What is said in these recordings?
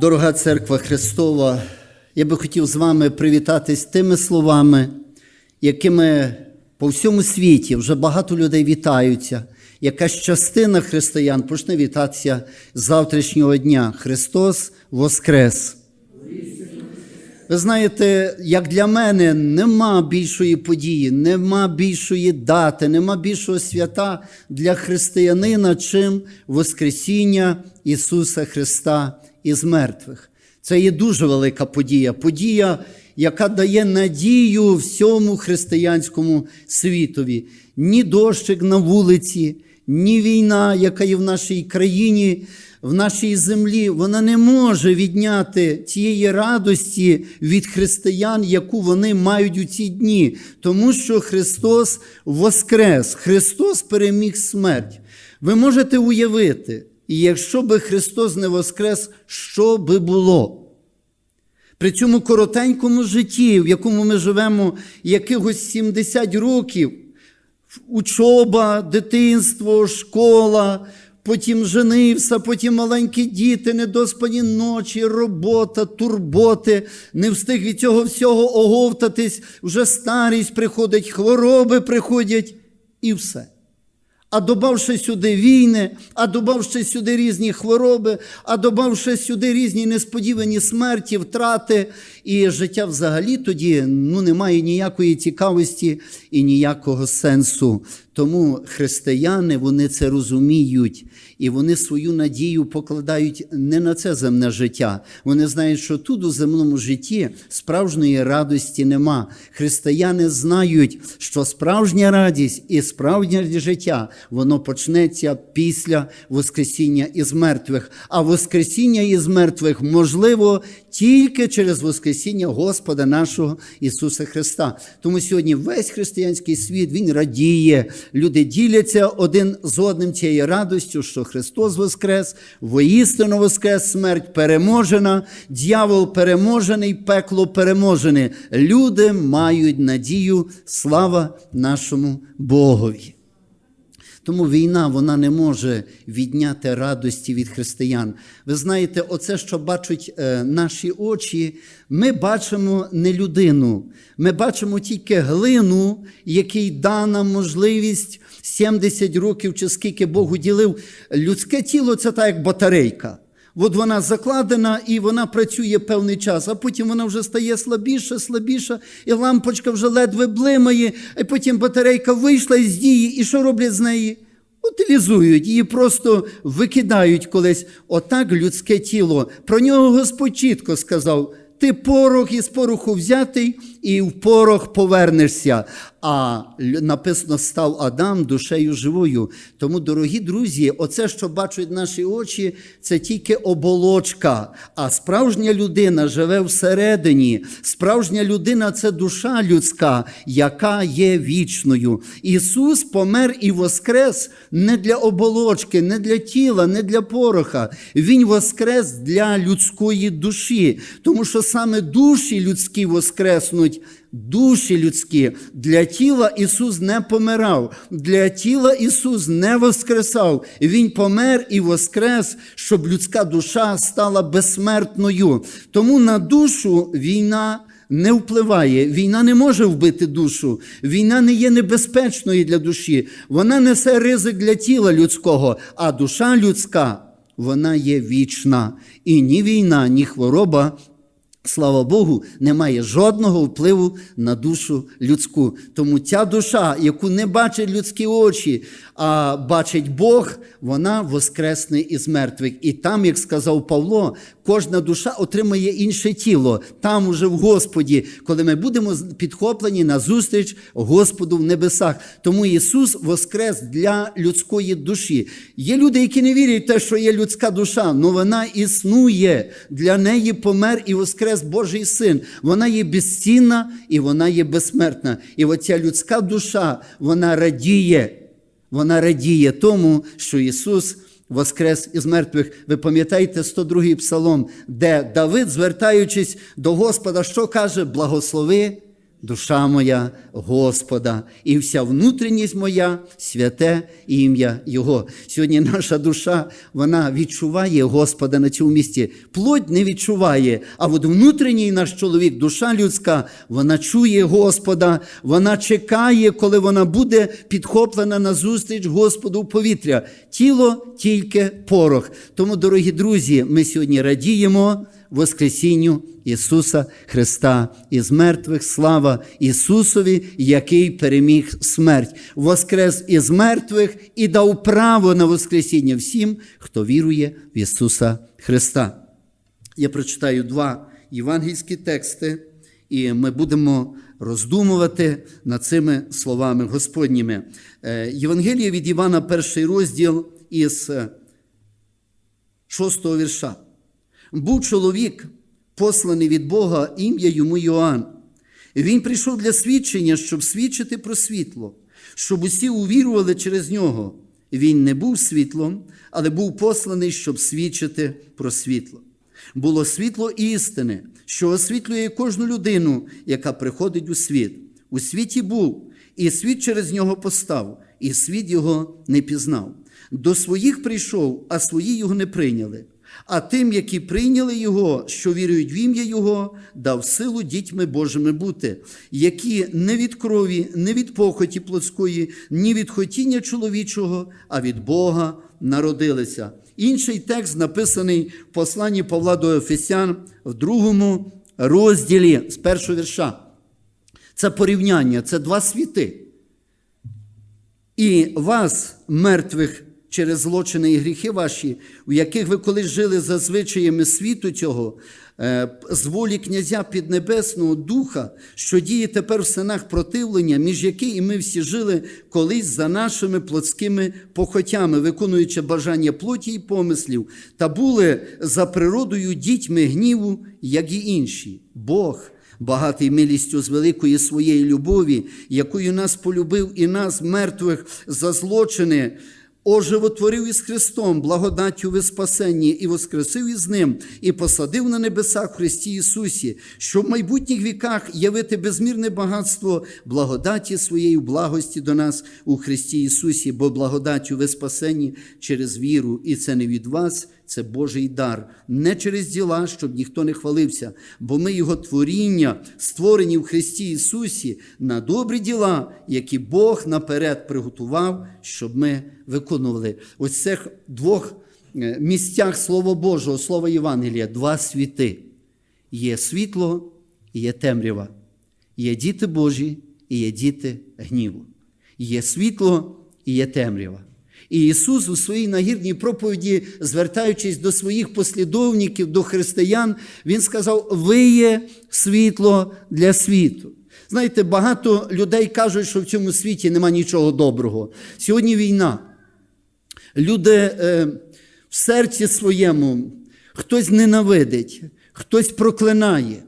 Дорога церква Христова, я би хотів з вами привітатись тими словами, якими по всьому світі вже багато людей вітаються. Якась частина християн почне вітатися з завтрашнього дня. Христос Воскрес! Ви знаєте, як для мене нема більшої події, нема більшої дати, нема більшого свята для християнина, чим Воскресіння Ісуса Христа із мертвих. Це є дуже велика подія, подія, яка дає надію всьому християнському світові. Ні дощик на вулиці, ні війна, яка є в нашій країні, в нашій землі, вона не може відняти цієї радості від християн, яку вони мають у ці дні, тому що Христос воскрес, Христос переміг смерть. Ви можете уявити, і якщо би Христос не воскрес, що би було? При цьому коротенькому житті, в якому ми живемо якихось 70 років, учоба, дитинство, школа, потім женився, потім маленькі діти, недоспані ночі, робота, турботи, не встиг від цього всього оговтатись, вже старість приходить, хвороби приходять і все. А добавши сюди війни, а добавши сюди різні хвороби, а добавши сюди різні несподівані смерті, втрати, і життя взагалі тоді ну, немає ніякої цікавості і ніякого сенсу. Тому християни вони це розуміють, і вони свою надію покладають не на це земне життя. Вони знають, що тут у земному житті справжньої радості нема. Християни знають, що справжня радість і справжнє життя воно почнеться після Воскресіння із мертвих. А Воскресіння із мертвих можливо тільки через Воскресіння Господа нашого Ісуса Христа. Тому сьогодні весь християнський світ він радіє. Люди діляться один з одним цією радостю, що Христос Воскрес, воістину Воскрес, смерть переможена, дьявол переможений, пекло переможене. Люди мають надію, слава нашому Богові. Тому війна вона не може відняти радості від християн. Ви знаєте, оце, що бачать е, наші очі, ми бачимо не людину, ми бачимо тільки глину, якій дана можливість 70 років чи скільки Бог уділив. Людське тіло це так, як батарейка. От вона закладена і вона працює певний час, а потім вона вже стає слабіша, слабіша, і лампочка вже ледве блимає, а потім батарейка вийшла із дії, і що роблять з неї? Утилізують, її просто викидають колись. Отак людське тіло. Про нього Господь чітко сказав: ти порох із пороху взятий, і в порох повернешся. А написано став Адам душею живою. Тому, дорогі друзі, оце, що бачать наші очі, це тільки оболочка. А справжня людина живе всередині. Справжня людина це душа людська, яка є вічною. Ісус помер і воскрес не для оболочки, не для тіла, не для пороха. Він воскрес для людської душі, тому що саме душі людські воскреснуть душі людські. Для тіла Ісус не помирав, для тіла Ісус не воскресав. Він помер і воскрес, щоб людська душа стала безсмертною. Тому на душу війна. Не впливає, війна не може вбити душу, війна не є небезпечною для душі, вона несе ризик для тіла людського, а душа людська, вона є вічна. І ні війна, ні хвороба Слава Богу, не має жодного впливу на душу людську. Тому ця душа, яку не бачать людські очі, а бачить Бог, вона воскресне із мертвих. І там, як сказав Павло, кожна душа отримає інше тіло. Там уже в Господі, коли ми будемо підхоплені на зустріч Господу в небесах. Тому Ісус воскрес для людської душі. Є люди, які не вірять в те, що є людська душа, але вона існує. Для неї помер і воскрес Божий Син. Вона є безцінна і вона є безсмертна. І оця людська душа, вона радіє. Вона радіє тому, що Ісус воскрес із мертвих. Ви пам'ятаєте 102-й псалом, де Давид, звертаючись до Господа, що каже: Благослови душа моя Господа, і вся внутрішність моя святе ім'я Його. Сьогодні наша душа вона відчуває Господа на цьому місці. Плоть не відчуває, а от внутрішній наш чоловік, душа людська, вона чує Господа, вона чекає, коли вона буде підхоплена на зустріч Господу в повітря. Тіло тільки порох. Тому, дорогі друзі, ми сьогодні радіємо. Воскресінню Ісуса Христа із мертвих слава Ісусові, який переміг смерть, воскрес із мертвих і дав право на Воскресіння всім, хто вірує в Ісуса Христа. Я прочитаю два євангельські тексти, і ми будемо роздумувати над цими словами Господніми. Е, Євангелія від Івана, перший розділ із е, шостого вірша. Був чоловік, посланий від Бога, ім'я йому Йоанн. Він прийшов для свідчення, щоб свідчити про світло, щоб усі увірували через нього. Він не був світлом, але був посланий, щоб свідчити про світло. Було світло істини, що освітлює кожну людину, яка приходить у світ. У світі був, і світ через нього постав, і світ його не пізнав. До своїх прийшов, а свої його не прийняли. А тим, які прийняли Його, що вірують в ім'я Його, дав силу дітьми Божими бути, які не від крові, не від похоті плотської, ні від хотіння чоловічого, а від Бога народилися. Інший текст написаний в посланні Павла до Ефесян в другому розділі з першого вірша. Це порівняння, це два світи. І вас, мертвих через злочини і гріхи ваші, в яких ви колись жили за звичаями світу цього, е, з волі князя піднебесного духа, що діє тепер в синах противлення, між які і ми всі жили колись за нашими плотськими похотями, виконуючи бажання плоті і помислів, та були за природою дітьми гніву, як і інші. Бог багатий милістю з великої своєї любові, якою нас полюбив і нас, мертвих, за злочини, оживотворив із Христом, благодаттю ви спасенні, і воскресив із Ним, і посадив на небесах в Христі Ісусі, щоб в майбутніх віках явити безмірне багатство благодаті своєї благості до нас у Христі Ісусі, бо благодаттю ви спасенні через віру, і це не від вас. Це Божий дар, не через діла, щоб ніхто не хвалився, бо ми Його творіння, створені в Христі Ісусі на добрі діла, які Бог наперед приготував, щоб ми виконували. Ось цих двох е, місцях Слова Божого, Слова Євангелія, два світи. Є світло і є темрява. Є діти Божі і є діти гніву. Є світло і є темрява. І Ісус у своїй нагірній проповіді, звертаючись до своїх послідовників, до християн, Він сказав: Ви є світло для світу. Знаєте, багато людей кажуть, що в цьому світі нема нічого доброго. Сьогодні війна. Люди е, в серці своєму хтось ненавидить, хтось проклинає.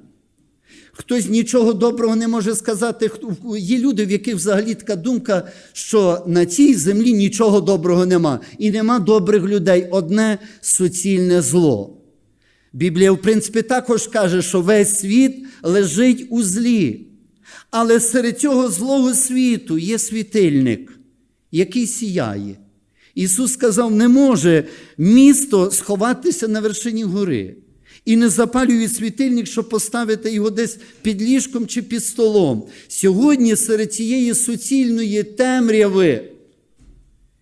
Хтось нічого доброго не може сказати. Є люди, в яких взагалі така думка, що на цій землі нічого доброго нема. І нема добрих людей, одне суцільне зло. Біблія, в принципі, також каже, що весь світ лежить у злі. Але серед цього злого світу є світильник, який сіяє. Ісус сказав, не може місто сховатися на вершині гори. І не запалюють світильник, щоб поставити його десь під ліжком чи під столом. Сьогодні серед цієї суцільної темряви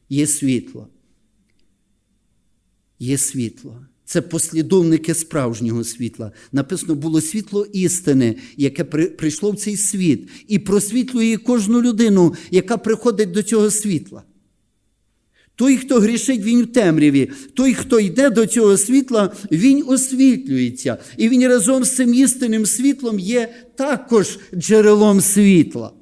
є світло. Є світло. Це послідовники справжнього світла. Написано було світло істини, яке прийшло в цей світ, і просвітлює кожну людину, яка приходить до цього світла. Той, хто грішить, він в темряві, той, хто йде до цього світла, він освітлюється. І він разом з цим істинним світлом є також джерелом світла.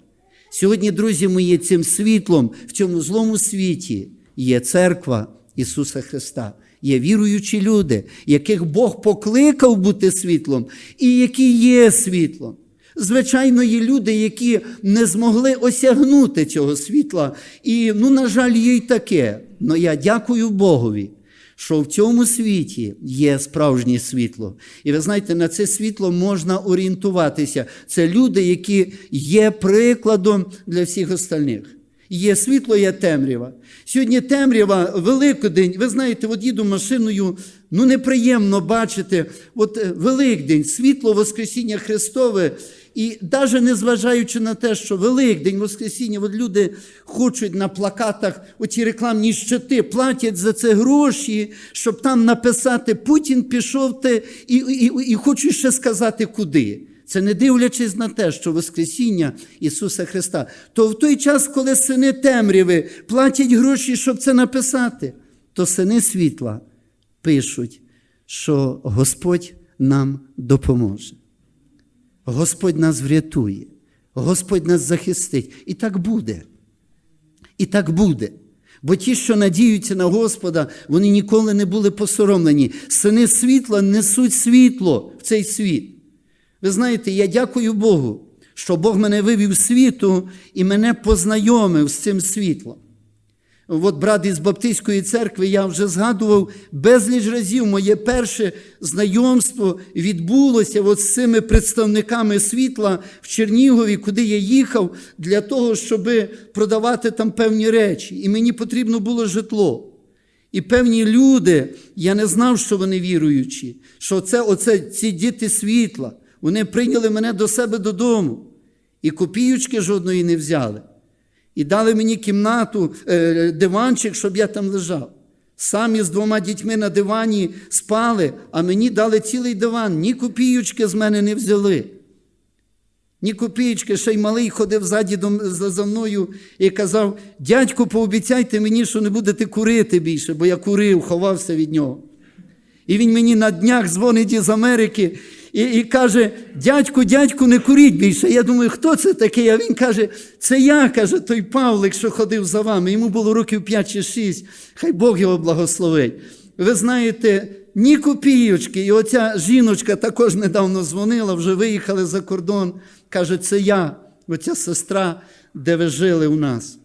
Сьогодні, друзі мої, цим світлом в цьому злому світі є церква Ісуса Христа. Є віруючі люди, яких Бог покликав бути світлом, і які є світлом. Звичайно, є люди, які не змогли осягнути цього світла. І, ну, на жаль, є й таке. Але я дякую Богові, що в цьому світі є справжнє світло. І ви знаєте, на це світло можна орієнтуватися. Це люди, які є прикладом для всіх остальних. Є світло, є темрява. Сьогодні темрява, Великодень. Ви знаєте, от їду машиною, ну неприємно бачити. От е, Великдень, світло Воскресіння Христове. І навіть незважаючи на те, що Великдень, Воскресіння, от люди хочуть на плакатах оці рекламні щити, платять за це гроші, щоб там написати Путін пішов те, і, і, і, і хочуть ще сказати куди. Це не дивлячись на те, що Воскресіння Ісуса Христа, то в той час, коли сини темряви платять гроші, щоб це написати, то сини світла пишуть, що Господь нам допоможе. Господь нас врятує, Господь нас захистить. І так буде. І так буде. Бо ті, що надіються на Господа, вони ніколи не були посоромлені. Сини світла несуть світло в цей світ. Ви знаєте, я дякую Богу, що Бог мене вивів світу і мене познайомив з цим світлом. От брат із Баптистської церкви, я вже згадував безліч разів моє перше знайомство відбулося от з цими представниками світла в Чернігові, куди я їхав для того, щоб продавати там певні речі. І мені потрібно було житло. І певні люди, я не знав, що вони віруючі, що це оце, ці діти світла. Вони прийняли мене до себе додому і копіючки жодної не взяли. І дали мені кімнату, е, диванчик, щоб я там лежав. Самі з двома дітьми на дивані спали, а мені дали цілий диван, ні копіючки з мене не взяли. Ні копіючки, ще й малий ходив ззаді за мною і казав: дядьку, пообіцяйте мені, що не будете курити більше, бо я курив, ховався від нього. І він мені на днях дзвонить із Америки і, і каже: дядьку, дядьку, не куріть більше. Я думаю, хто це такий? А він каже, це я, каже, той Павлик, що ходив за вами. Йому було років 5 чи 6. Хай Бог його благословить. Ви знаєте, ні копійочки. І оця жіночка також недавно дзвонила, вже виїхали за кордон. Каже, це я, оця сестра, де ви жили у нас.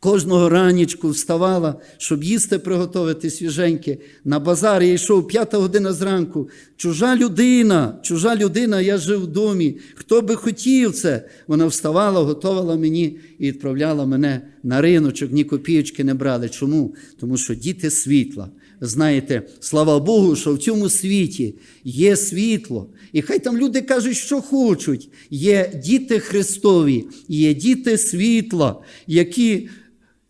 Кожного ранічку вставала, щоб їсти приготувати свіженьке. На базар я йшов п'ята година зранку. Чужа людина, чужа людина, я жив в домі. Хто би хотів це? Вона вставала, готувала мені і відправляла мене на риночок, ні копійочки не брали. Чому? Тому що діти світла. Знаєте, слава Богу, що в цьому світі є світло. І хай там люди кажуть, що хочуть. Є діти Христові, є діти світла, які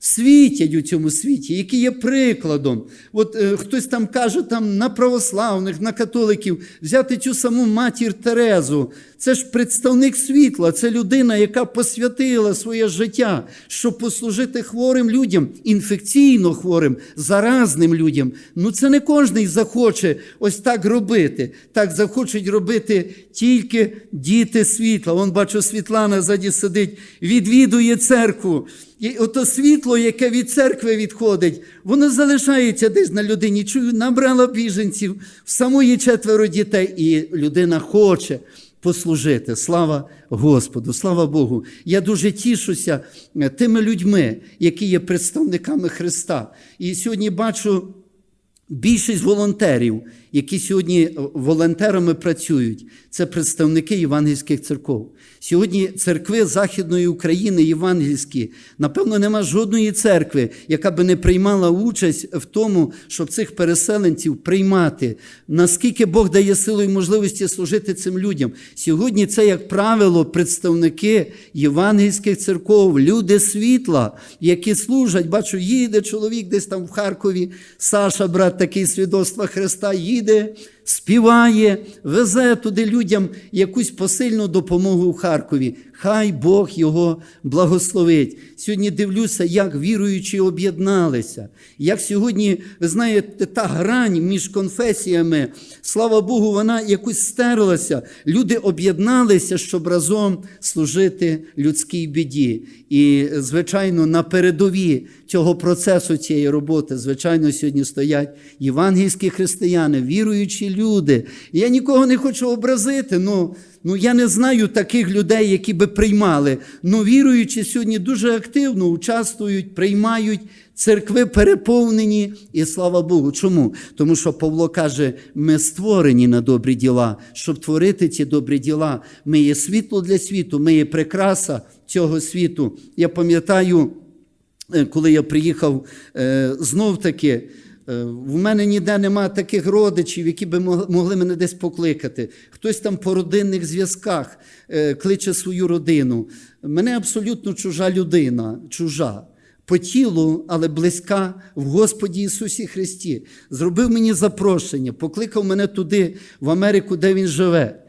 світять у цьому світі, які є прикладом. От е, хтось там каже там на православних, на католиків, взяти цю саму матір Терезу. Це ж представник світла, це людина, яка посвятила своє життя, щоб послужити хворим людям, інфекційно хворим, заразним людям. Ну це не кожний захоче ось так робити. Так захочуть робити тільки діти світла. Вон бачу, Світлана ззаді сидить, відвідує церкву. Ото світло, яке від церкви відходить, воно залишається десь на людині. Чую, набрала біженців, в самої четверо дітей, і людина хоче послужити. Слава Господу, слава Богу. Я дуже тішуся е, тими людьми, які є представниками Христа. І сьогодні бачу. Більшість волонтерів, які сьогодні е, волонтерами працюють, це представники євангельських церков. Сьогодні церкви Західної України євангельські, напевно, нема жодної церкви, яка би не приймала участь в тому, щоб цих переселенців приймати. Наскільки Бог дає силу і можливості служити цим людям. Сьогодні це, як правило, представники євангельських церков, люди світла, які служать. Бачу, їде чоловік десь там в Харкові, Саша, брат, такий свідоцтва Христа, їде, de співає, везе туди людям якусь посильну допомогу в Харкові. Хай Бог його благословить. Сьогодні дивлюся, як віруючі об'єдналися. Як сьогодні, ви знаєте, та грань між конфесіями, слава Богу, вона якось стерлася. Люди об'єдналися, щоб разом служити людській біді. І, звичайно, на передові цього процесу цієї роботи, звичайно, сьогодні стоять євангельські християни, віруючі люди. Я нікого не хочу образити. Ну, ну я не знаю таких людей, які би приймали. Ну, віруючі сьогодні дуже активно участвують, приймають. Церкви переповнені, і слава Богу. Чому? Тому що Павло каже: ми створені на добрі діла, щоб творити ці добрі діла. Ми є світло для світу, ми є прикраса цього світу. Я пам'ятаю, е, коли я приїхав е, знов таки. Е, В мене ніде нема таких родичів, які би могли мене десь покликати. Хтось там по родинних зв'язках е, кличе свою родину. Мене абсолютно чужа людина, чужа по тілу, але близька в Господі Ісусі Христі. Зробив мені запрошення, покликав мене туди, в Америку, де він живе.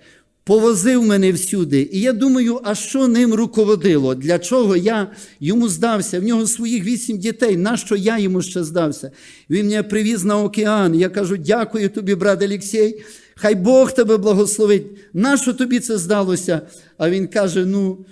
Повозив мене всюди. І я думаю, а що ним руководило? Для чого я йому здався? В нього своїх вісім дітей. Нащо я йому ще здався? Він мене привіз на океан. Я кажу, дякую тобі, брат Олексій. Хай Бог тебе благословить. Нащо тобі це здалося? А він каже: ну,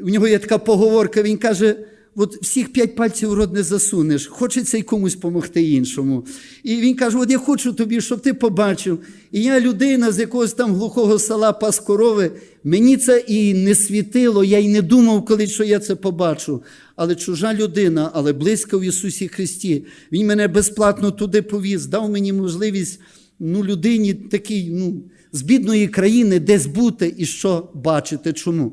в нього є така поговорка, він каже. От всіх п'ять пальців рот не засунеш, хочеться й комусь допомогти іншому. І він каже: От я хочу тобі, щоб ти побачив. І я людина з якогось там глухого села пас корови, мені це і не світило, я й не думав, коли що я це побачу. Але чужа людина, але близька в Ісусі Христі. Він мене безплатно туди повіз, дав мені можливість ну, людині такій, ну, з бідної країни десь бути і що бачити. Чому?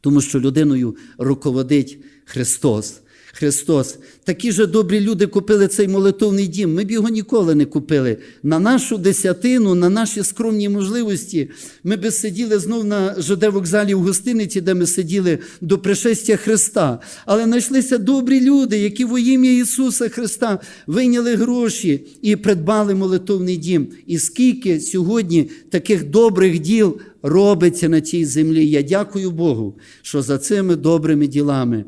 Тому що людиною руководить Христос. Христос. Такі же добрі люди купили цей молитовний дім. Ми б його ніколи не купили. На нашу десятину, на наші скромні можливості. Ми б сиділи знов на ЖД вокзалі в гостиниці, де ми сиділи до пришестя Христа. Але знайшлися добрі люди, які во ім'я Ісуса Христа вийняли гроші і придбали молитовний дім. І скільки сьогодні таких добрих діл робиться на цій землі. Я дякую Богу, що за цими добрими ділами.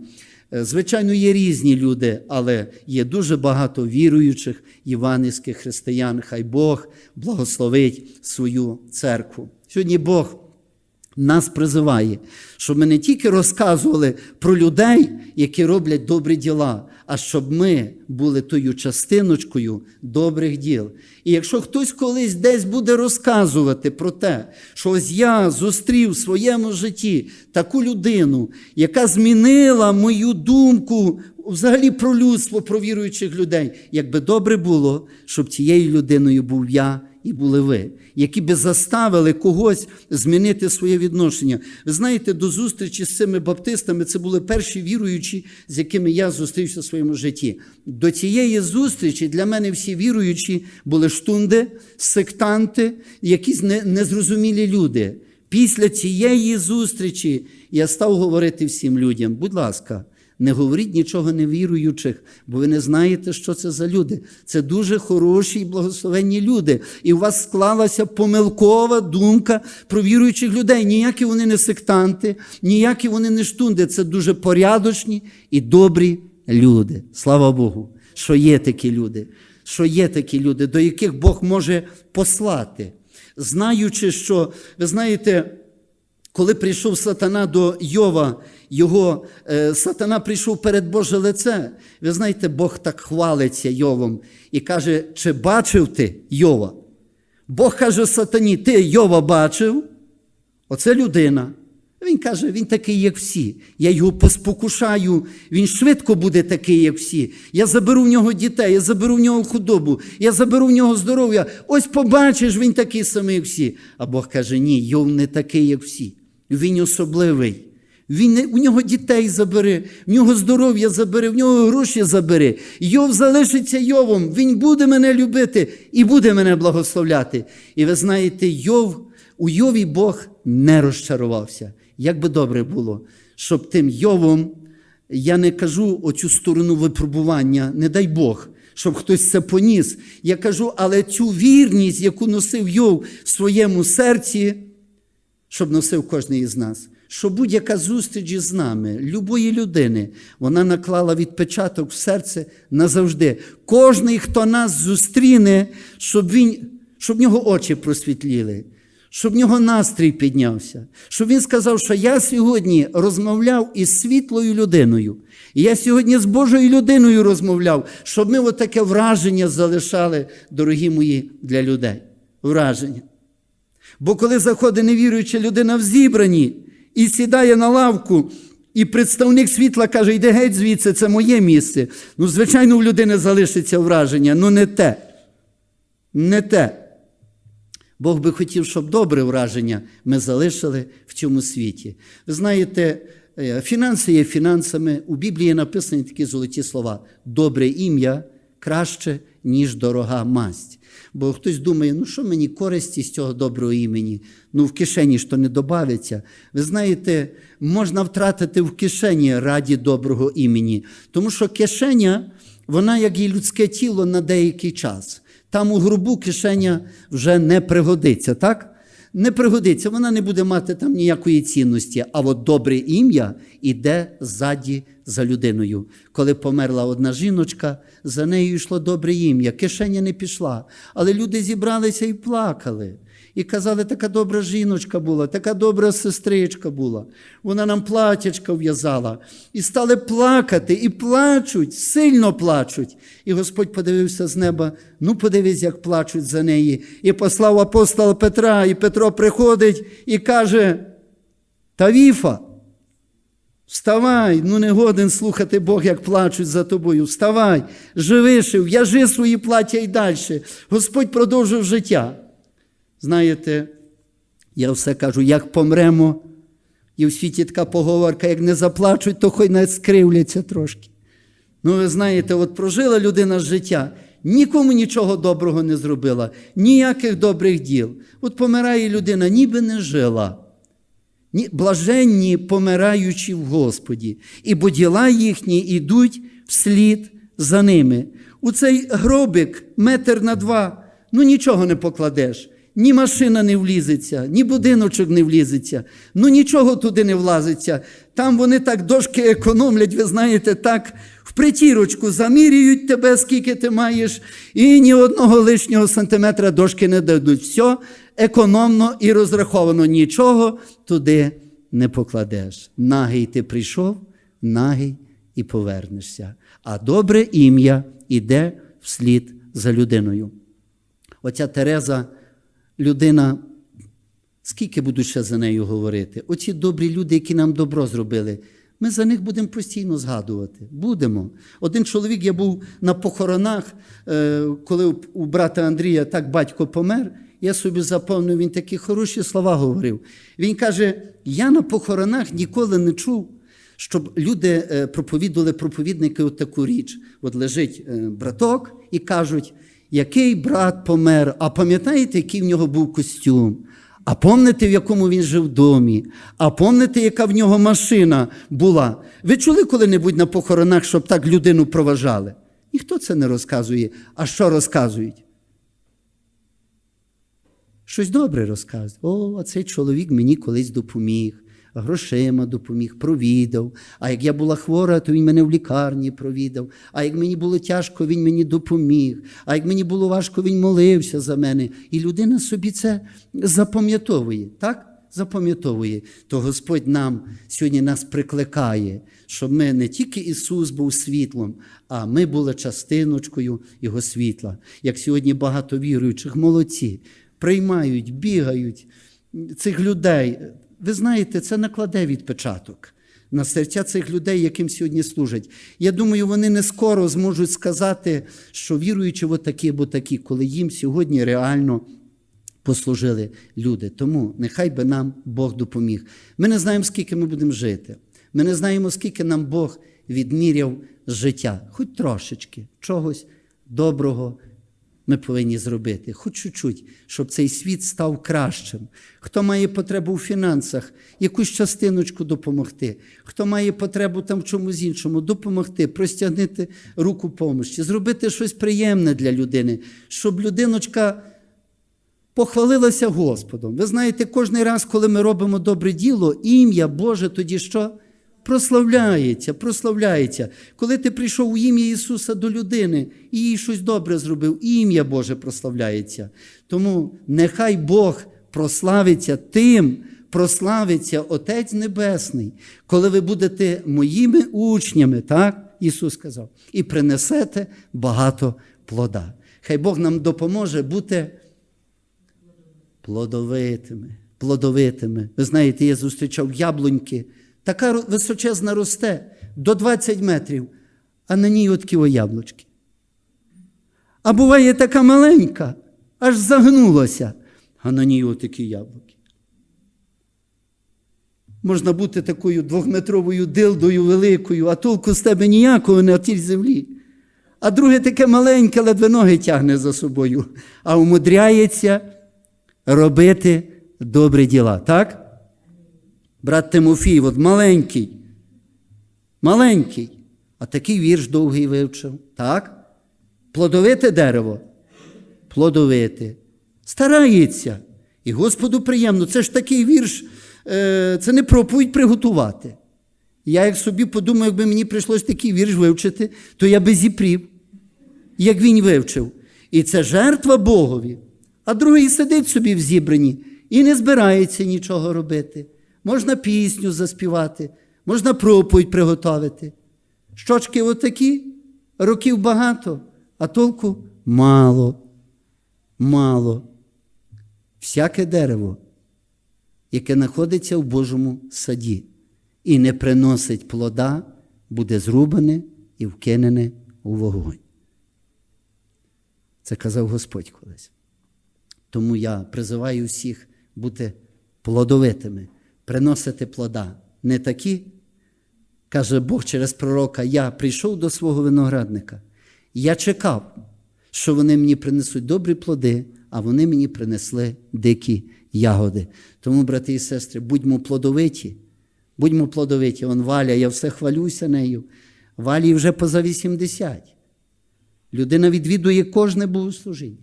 Е, Звичайно, є різні люди, але є дуже багато віруючих євангельських християн. Хай Бог благословить свою церкву. Сьогодні Бог нас призиває, щоб ми не тільки розказували про людей, які роблять добрі діла, а щоб ми були тою частиночкою добрих діл. І якщо хтось колись десь буде розказувати про те, що ось я зустрів в своєму житті таку людину, яка змінила мою думку взагалі про людство, про віруючих людей, якби добре було, щоб цією людиною був я і були ви, які би заставили когось змінити своє відношення. Ви знаєте, до зустрічі з цими баптистами це були перші віруючі, з якими я зустрівся в своєму житті. До цієї зустрічі для мене всі віруючі були штунди, сектанти, якісь незрозумілі люди. Після цієї зустрічі я став говорити всім людям, будь ласка, не говоріть нічого невіруючих, бо ви не знаєте, що це за люди. Це дуже хороші і благословенні люди. І у вас склалася помилкова думка про віруючих людей. Ніякі вони не сектанти, ніякі вони не штунди. Це дуже порядочні і добрі люди. Слава Богу, що є такі люди, що є такі люди, до яких Бог може послати. Знаючи, що, ви знаєте, коли прийшов сатана до Йова, його е, сатана прийшов перед Боже лице. Ви знаєте, Бог так хвалиться Йовом і каже: чи бачив ти Йова? Бог каже сатані, ти Йова бачив? Оце людина. Він каже, він такий, як всі. Я його поспокушаю, він швидко буде такий, як всі. Я заберу в нього дітей, я заберу в нього худобу, я заберу в нього здоров'я. Ось побачиш, він такий самий, як всі. А Бог каже, ні, Йов не такий, як всі. Він особливий. Він у нього дітей забери, в нього здоров'я забери, в нього гроші забери. Йов залишиться Йовом, він буде мене любити і буде мене благословляти. І ви знаєте, Йов, у Йові Бог не розчарувався. Як би добре було, щоб тим Йовом, я не кажу оцю сторону випробування, не дай Бог, щоб хтось це поніс. Я кажу, але цю вірність, яку носив Йов в своєму серці, щоб носив кожен із нас. Що будь-яка зустріч із нами, любої людини, вона наклала відпечаток в серце назавжди. Кожний, хто нас зустріне, щоб він, щоб в нього очі просвітліли, щоб в нього настрій піднявся, щоб він сказав, що я сьогодні розмовляв із світлою людиною. І я сьогодні з Божою людиною розмовляв, щоб ми отаке враження залишали, дорогі мої, для людей. враження. Бо коли заходить невіруюча людина в зібранні і сідає на лавку, і представник світла каже, йди геть звідси, це моє місце. Ну, звичайно, у людини залишиться враження, ну не те. Не те. Бог би хотів, щоб добре враження ми залишили в цьому світі. Ви знаєте, е, фінанси є фінансами. У Біблії написані такі золоті слова: добре ім'я краще, ніж дорога масть. Бо хтось думає, ну що мені користі з цього доброго імені? Ну в кишені ж то не додається. Ви знаєте, можна втратити в кишені раді доброго імені, тому що кишеня, вона як і людське тіло на деякий час. Там у грубу кишеня вже не пригодиться, так? Не пригодиться, вона не буде мати там ніякої цінності. А от добре ім'я іде ззаді за людиною. Коли померла одна жіночка, за нею йшло добре ім'я, кишеня не пішла. Але люди зібралися і плакали. І казали, така добра жіночка була, така добра сестричка була. Вона нам платячка в'язала. І стали плакати, і плачуть, сильно плачуть. І Господь подивився з неба, ну подивись, як плачуть за неї. І послав апостола Петра, і Петро приходить і каже: Тавіфа, вставай, ну не годен слухати Бог, як плачуть за тобою. Вставай, живиши, в'яжи свої плаття і далі. Господь продовжив життя. Знаєте, я все кажу, як помремо, і в світі така поговорка, як не заплачуть, то хоч навіть скривляться трошки. Ну, ви знаєте, от прожила людина життя, нікому нічого доброго не зробила, ніяких добрих діл. От помирає людина, ніби не жила. Блаженні помираючі в Господі, ібо діла їхні йдуть вслід за ними. У цей гробик метр на два, ну нічого не покладеш. Ні машина не влізеться, ні будиночок не влізеться, ну нічого туди не влазиться. Там вони так дошки економлять, ви знаєте, так в притірочку замірюють тебе, скільки ти маєш, і ні одного лишнього сантиметра дошки не дадуть. Все економно і розраховано, нічого туди не покладеш. Нагий ти прийшов, нагий і повернешся. А добре ім'я іде вслід за людиною. Оця Тереза, людина, скільки буду ще за нею говорити? Оці добрі люди, які нам добро зробили, ми за них будемо постійно згадувати. Будемо. Один чоловік, я був на похоронах, е, коли у- брата Андрія так батько помер. Я собі запевнив, він такі хороші слова говорив. Він каже: я на похоронах ніколи не чув, щоб люди е, проповідували проповідники от таку річ. От лежить е, браток і кажуть, який брат помер, а пам'ятаєте, який в нього був костюм? А помните, в якому він жив домі? А помните, яка в нього машина була? Ви чули коли-небудь на похоронах, щоб так людину проважали? Ніхто це не розказує. А що розказують? Щось добре розказує. О, цей чоловік мені колись допоміг, грошима допоміг, провідав. А як я була хвора, то він мене в лікарні провідав. А як мені було тяжко, він мені допоміг. А як мені було важко, він молився за мене. І людина собі це запам'ятовує, так? Запам'ятовує, то Господь нам сьогодні нас прикликає, щоб ми не тільки Ісус був світлом, а ми були частиночкою Його світла. Як сьогодні багато віруючих, молодці, приймають, бігають цих людей. Ви знаєте, це накладе відпечаток на серця цих людей, яким сьогодні служать. Я думаю, вони не скоро зможуть сказати, що віруючи в такі або такі, коли їм сьогодні реально послужили люди. Тому нехай би нам Бог допоміг. Ми не знаємо, скільки ми будемо жити. Ми не знаємо, скільки нам Бог відміряв життя, хоч трошечки чогось доброго ми повинні зробити, хоч чуть-чуть, щоб цей світ став кращим. Хто має потребу в фінансах, якусь частиночку допомогти, хто має потребу там в чомусь іншому, допомогти, простягнути руку помощі, зробити щось приємне для людини, щоб людиночка похвалилася Господом. Ви знаєте, кожен раз, коли ми робимо добре діло, ім'я Боже тоді що? Прославляється, прославляється. Коли ти прийшов у ім'я Ісуса до людини і їй щось добре зробив, ім'я Боже прославляється. Тому нехай Бог прославиться тим, прославиться Отець Небесний, коли ви будете моїми учнями, так? Ісус сказав, і принесете багато плода. Хай Бог нам допоможе бути плодовитими, плодовитими. Ви знаєте, я зустрічав яблуньки, така височезна росте до 20 метрів, а на ній от ківо яблучки. А буває така маленька, аж загнулося, а на ній отакі яблуки. Можна бути такою двохметровою дилдою великою, а толку з тебе ніякого на тій землі. А друге таке маленьке, ледве ноги тягне за собою, а умудряється робити добрі діла. Так? Брат Тимофій, от маленький, маленький, а такий вірш довгий вивчив. Так? Плодовите дерево. Плодовите. Старається. І Господу приємно. Це ж такий вірш, е, це не проповідь приготувати. Я як собі подумав, якби мені прийшлось такий вірш вивчити, то я би зіпрів, як він вивчив. І це жертва Богові. А другий сидить собі в зібранні і не збирається нічого робити. Можна пісню заспівати, можна проповідь приготувати. Щочки отакі, років багато, а толку мало. Мало. Всяке дерево, яке знаходиться в Божому саді і не приносить плода, буде зрубане і вкинене у вогонь. Це казав Господь колись. Тому я призиваю всіх бути плодовитими, приносити плода. Не такі, каже Бог через пророка, я прийшов до свого виноградника. Я чекав, що вони мені принесуть добрі плоди, а вони мені принесли дикі ягоди. Тому, брати і сестри, будьмо плодовиті. Будьмо плодовиті. Он Валя, я все хвалюся нею. Валі вже поза 80. Людина відвідує кожне богослужіння.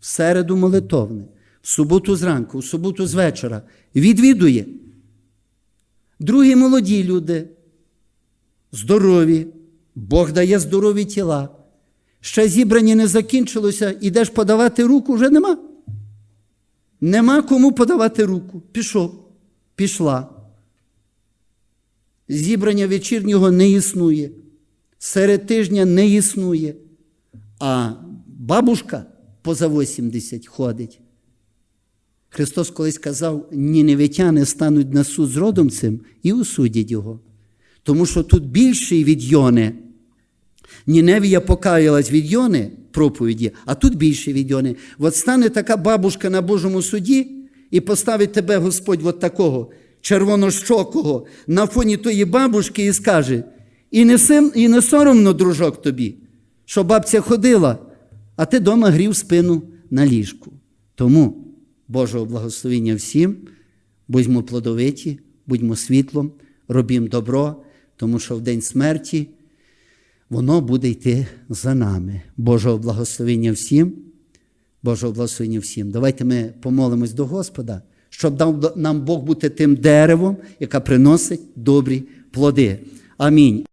В середу молитовне, в суботу зранку, в суботу з вечора. Відвідує. Другі молоді люди, здорові, Бог дає здорові тіла. Ще зібрання не закінчилося, ідеш подавати руку, вже нема. Нема кому подавати руку. Пішов, пішла. Зібрання вечірнього не існує, серед тижня не існує, а бабушка поза 80 ходить. Христос колись казав, ніневитяни стануть на суд з родом цим і осудять його. Тому що тут більший від Йони. Ніневія покаялась від Йони проповіді, а тут більше від Йони. От стане така бабушка на Божому суді і поставить тебе Господь от такого червонощокого на фоні тої бабушки і скаже: і не, сим, і не соромно, дружок, тобі, що бабця ходила, а ти дома грів спину на ліжку. Тому Божого благословення всім, будьмо плодовиті, будьмо світлом, робім добро, тому що в день смерті воно буде йти за нами. Божого благословення всім. Божого благословення всім. Давайте ми помолимось до Господа, щоб дав нам Бог бути тим деревом, яке приносить добрі плоди. Амінь.